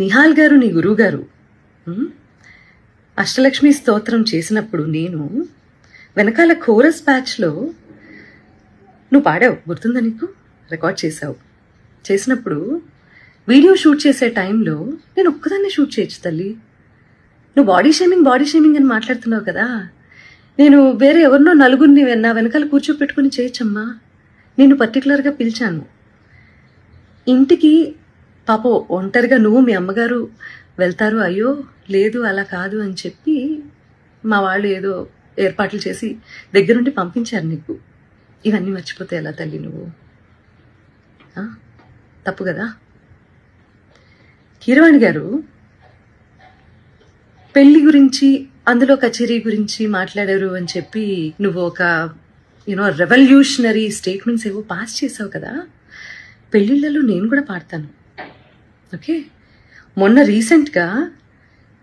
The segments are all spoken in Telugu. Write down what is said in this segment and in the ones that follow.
నిహాల్ గారు నీ గురువు గారు అష్టలక్ష్మి స్తోత్రం చేసినప్పుడు నేను వెనకాల కోరస్ బ్యాచ్లో నువ్వు పాడావు గుర్తుందా నీకు? రికార్డ్ చేసావు చేసినప్పుడు వీడియో షూట్ చేసే టైంలో నేను ఒక్కదాన్నే షూట్ చేయొచ్చు తల్లి. నువ్వు బాడీ షేమింగ్ బాడీ షేమింగ్ అని మాట్లాడుతున్నావు కదా. నేను వేరే ఎవరినో నలుగురిని నా వెనకాల కూర్చోపెట్టుకుని చేయొచ్చమ్మా. నేను పర్టికులర్గా పిలిచాను. ఇంటికి పాపం ఒంటరిగా నువ్వు మీ అమ్మగారు వెళ్తారు అయ్యో లేదు అలా కాదు అని చెప్పి మా వాళ్ళు ఏదో ఏర్పాట్లు చేసి దగ్గరుండి పంపించారు నీకు. ఇవన్నీ మర్చిపోతే ఎలా తల్లి నువ్వు? తప్పు కదా? కీరవాణి గారు పెళ్ళి గురించి అందులో కచేరీ గురించి మాట్లాడారు అని చెప్పి నువ్వు ఒక యూనో రెవల్యూషనరీ స్టేట్మెంట్స్ ఏవో పాస్ చేసావు కదా? పెళ్ళిళ్ళలో నేను కూడా పాడతాను. ఓకే. మొన్న రీసెంట్గా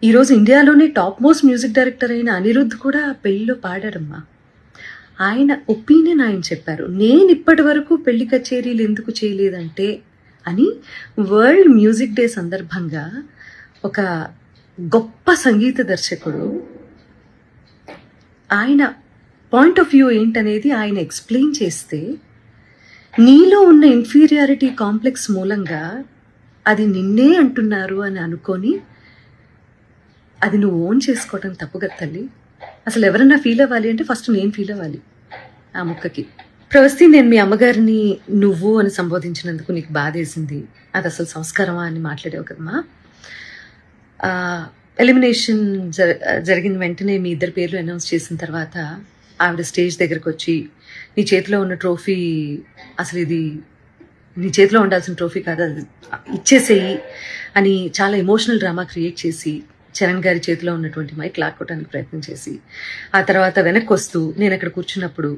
ఈరోజు ఇండియాలోనే టాప్ మోస్ట్ మ్యూజిక్ డైరెక్టర్ అయిన అనిరుద్ధ్ కూడా పెళ్ళిలో పాడాడమ్మా. ఆయన ఒపీనియన్ ఆయన చెప్పారు నేను ఇప్పటి వరకు పెళ్ళి కచేరీలు ఎందుకు చేయలేదంటే అని వరల్డ్ మ్యూజిక్ డే సందర్భంగా ఒక గొప్ప సంగీత దర్శకుడు ఆయన పాయింట్ ఆఫ్ వ్యూ ఏంటనేది ఆయన ఎక్స్ప్లెయిన్ చేస్తే నీలో ఉన్న ఇన్ఫీరియారిటీ కాంప్లెక్స్ మూలంగా అది నిన్నే అంటున్నారు అని అనుకొని అది నువ్వు ఓన్ చేసుకోవటం తప్పు కదా తల్లి. అసలు ఎవరన్నా ఫీల్ అవ్వాలి అంటే ఫస్ట్ నేను ఫీల్ అవ్వాలి ఆ ముక్కకి. ప్రవస్తి నేను మీ అమ్మగారిని నువ్వు అని సంబోధించినందుకు నీకు బాధేసింది. అది అసలు సంస్కారమా అని మాట్లాడావు కదమ్మా. ఎలిమినేషన్ జర జరిగిన వెంటనే మీ ఇద్దరు పేర్లు అనౌన్స్ చేసిన తర్వాత ఆవిడ స్టేజ్ దగ్గరకు వచ్చి నీ చేతిలో ఉన్న ట్రోఫీ అసలు ఇది నీ చేతిలో ఉండాల్సిన ట్రోఫీ కాదు అది ఇచ్చేసేయి అని చాలా ఎమోషనల్ డ్రామా క్రియేట్ చేసి చరణ్ గారి చేతిలో ఉన్నటువంటి మైక్ లాక్కోవడానికి ప్రయత్నం చేసి ఆ తర్వాత వెనక్కి వస్తూ నేను అక్కడ కూర్చున్నప్పుడు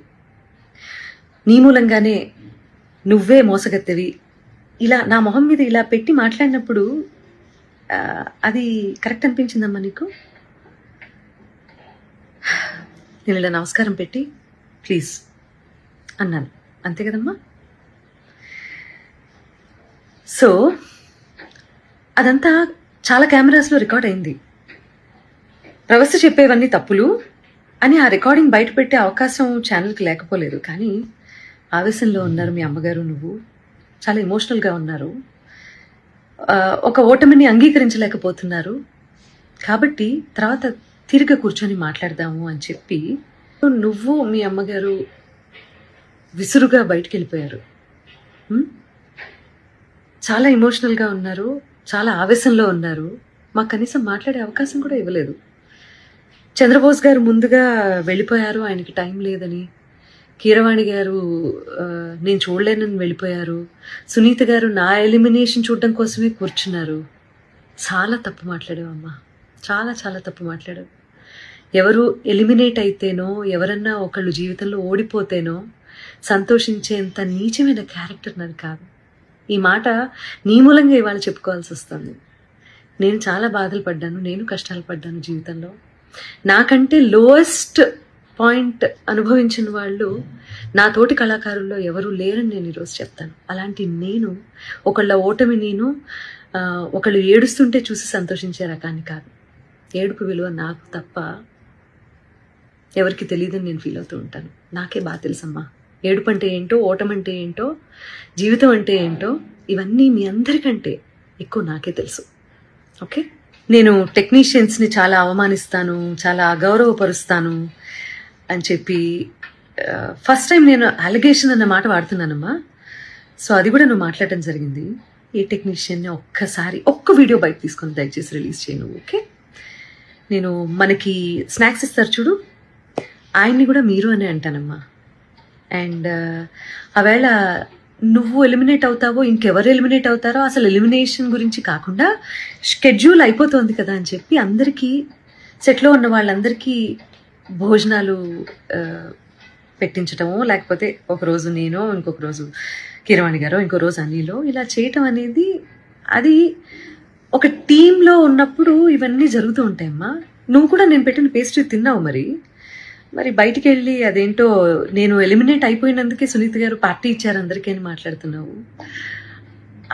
నీ మూలంగానే నువ్వే మోసగత్తెవి. ఇలా నా మొహం మీద ఇలా పెట్టి మాట్లాడినప్పుడు అది కరెక్ట్ అనిపించిందమ్మా నీకు? నేను ఇలా నమస్కారం పెట్టి ప్లీజ్ అన్నాను. అంతే కదమ్మా? సో అదంతా చాలా కెమెరాస్లో రికార్డ్ అయింది. ప్రవస్థ చెప్పేవన్నీ తప్పులు అని ఆ రికార్డింగ్ బయట పెట్టే అవకాశం ఛానల్కి లేకపోలేదు. కానీ ఆవేశంలో ఉన్నారు మీ అమ్మగారు నువ్వు. చాలా ఎమోషనల్గా ఉన్నారు. ఒక ఓటమిని అంగీకరించలేకపోతున్నారు. కాబట్టి తర్వాత తిరిగి కూర్చొని మాట్లాడదాము అని చెప్పి నువ్వు మీ అమ్మగారు విసురుగా బయటికి వెళ్ళిపోయారు. చాలా ఎమోషనల్గా ఉన్నారు చాలా ఆవేశంలో ఉన్నారు. మాకు కనీసం మాట్లాడే అవకాశం కూడా ఇవ్వలేదు. చంద్రబోస్ గారు ముందుగా వెళ్ళిపోయారు ఆయనకి టైం లేదని. కీరవాణి గారు నేను చూడలేనని వెళ్ళిపోయారు. సునీత గారు నా ఎలిమినేషన్ చూడడం కోసమే కూర్చున్నారు. చాలా తప్పు మాట్లాడావమ్మా చాలా చాలా తప్పు మాట్లాడావు. ఎవరు ఎలిమినేట్ అయితేనో ఎవరన్నా ఒకళ్ళు జీవితంలో ఓడిపోతేనో సంతోషించేంత నీచమైన క్యారెక్టర్ నాది కాదు. ఈ మాట నీ మూలంగా ఇవాళ చెప్పుకోవాల్సి వస్తుంది. నేను చాలా బాధలు పడ్డాను నేను కష్టాలు పడ్డాను జీవితంలో. నాకంటే లోయెస్ట్ పాయింట్ అనుభవించిన వాళ్ళు నా తోటి కళాకారుల్లో ఎవరు లేరని నేను ఈరోజు చెప్తాను. అలాంటి నేను ఒకళ్ళ ఓటమి నేను ఒకళ్ళు ఏడుస్తుంటే చూసి సంతోషించే రకాన్ని కాదు. ఏడుపు విలువ నాకు తప్ప ఎవరికి తెలియదని నేను ఫీల్ అవుతూ ఉంటాను. నాకే బాగా తెలుసమ్మా. ఏడుపు అంటే ఏంటో ఓటం అంటే ఏంటో జీవితం అంటే ఏంటో ఇవన్నీ మీ అందరికంటే ఎక్కువ నాకే తెలుసు. ఓకే? నేను టెక్నీషియన్స్ని చాలా అవమానిస్తాను చాలా అగౌరవపరుస్తాను అని చెప్పి ఫస్ట్ టైం నేను అలిగేషన్ అన్న మాట వాడుతున్నానమ్మా. సో అది కూడా నువ్వు మాట్లాడటం జరిగింది. ఏ టెక్నీషియన్ని ఒక్కసారి ఒక్క వీడియో బయట తీసుకొని దయచేసి రిలీజ్ చేయను ఓకే? నేను మనకి స్నాక్స్ ఇస్తారు చూడు. ఆయన్ని కూడా మీరు అనే అంటానమ్మా. అండ్ uh, ఆవేళ నువ్వు ఎలిమినేట్ అవుతావో ఇంకెవరు ఎలిమినేట్ అవుతారో అసలు ఎలిమినేషన్ గురించి కాకుండా షెడ్యూల్ అయిపోతుంది కదా అని చెప్పి అందరికీ సెట్లో ఉన్న వాళ్ళందరికీ భోజనాలు uh, పెట్టించటము లేకపోతే ఒక రోజు నేను ఇంకొక రోజు కిరవాణి గారు ఇంకో రోజు అనిలో ఇలా చేయటం అనేది అది ఒక టీంలో ఉన్నప్పుడు ఇవన్నీ జరుగుతూ ఉంటాయమ్మా. నువ్వు కూడా నేను పెట్టిన పేస్ట్రీ తిన్నావు మరి? మరి బయటికి వెళ్ళి అదేంటో నేను ఎలిమినేట్ అయిపోయినందుకే సునీత గారు పార్టీ ఇచ్చారు అందరికీ అని మాట్లాడుతున్నావు.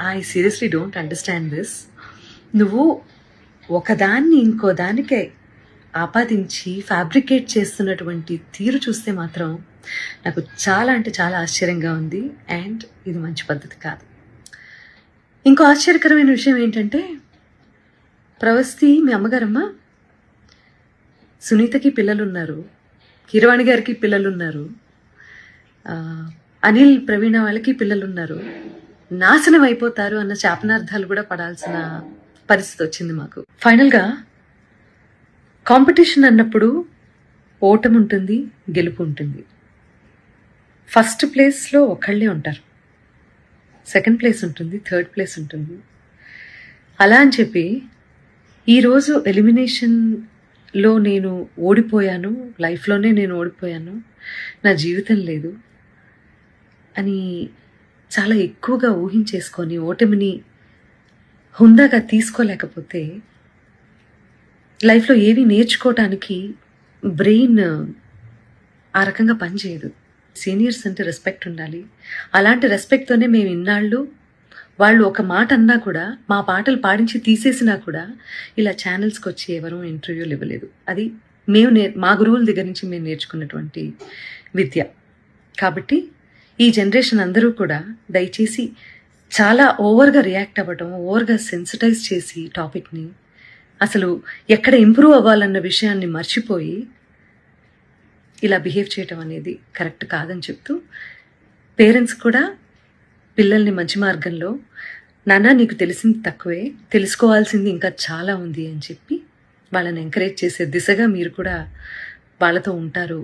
I seriously don't understand this నువ్వు ఒకదాన్ని ఇంకో దానికే ఆపాదించి ఫ్యాబ్రికేట్ చేస్తున్నటువంటి తీరు చూస్తే మాత్రం నాకు చాలా అంటే చాలా ఆశ్చర్యంగా ఉంది అండ్ ఇది మంచి పద్ధతి కాదు. ఇంకో ఆశ్చర్యకరమైన విషయం ఏంటంటే ప్రవస్తి మీ అమ్మగారమ్మ సునీతకి పిల్లలు ఉన్నారు కిరవాణి గారికి పిల్లలు ఉన్నారు అనిల్ ప్రవీణ వాళ్ళకి పిల్లలు ఉన్నారు నాశనం అయిపోతారు అన్న శాపనార్థాలు కూడా పడాల్సిన పరిస్థితి వచ్చింది మాకు. ఫైనల్గా కాంపిటీషన్ అన్నప్పుడు ఓటమి ఉంటుంది గెలుపు ఉంటుంది. ఫస్ట్ ప్లేస్లో ఒకళ్ళే ఉంటారు. సెకండ్ ప్లేస్ ఉంటుంది థర్డ్ ప్లేస్ ఉంటుంది. అలా అని చెప్పి ఈరోజు ఎలిమినేషన్ లో నేను ఓడిపోయాను లైఫ్లోనే నేను ఓడిపోయాను. నా జీవితం లేదు అని చాలా ఎక్కువగా ఊహించేసుకొని ఓటమిని హుందాగా తీసుకోలేకపోతే లైఫ్లో ఏవి నేర్చుకోవటానికి బ్రెయిన్ ఆ రకంగా పనిచేయదు. సీనియర్స్ అంటే రెస్పెక్ట్ ఉండాలి. అలాంటి రెస్పెక్ట్తోనే మేము ఇన్నాళ్ళు వాళ్ళు ఒక మాట అన్నా కూడా మా పాటలు పాడించి తీసేసినా కూడా ఇలా ఛానల్స్కి వచ్చి ఎవరూ ఇంటర్వ్యూలు ఇవ్వలేదు. అది మేము నే మా గురువుల దగ్గర నుంచి మేము నేర్చుకున్నటువంటి విద్య. కాబట్టి ఈ జనరేషన్ అందరూ కూడా దయచేసి చాలా ఓవర్గా రియాక్ట్ అవ్వటం ఓవర్గా సెన్సిటైజ్ చేసి టాపిక్ని అసలు ఎక్కడ ఇంప్రూవ్ అవ్వాలన్న విషయాన్ని మర్చిపోయి ఇలా బిహేవ్ చేయటం అనేది కరెక్ట్ కాదని చెప్తూ పేరెంట్స్ కూడా పిల్లల్ని మంచి మార్గంలో నాన్న నీకు తెలిసింది తక్కువే తెలుసుకోవాల్సింది ఇంకా చాలా ఉంది అని చెప్పి వాళ్ళని ఎంకరేజ్ చేసే దిశగా మీరు కూడా వాళ్ళతో ఉంటారు.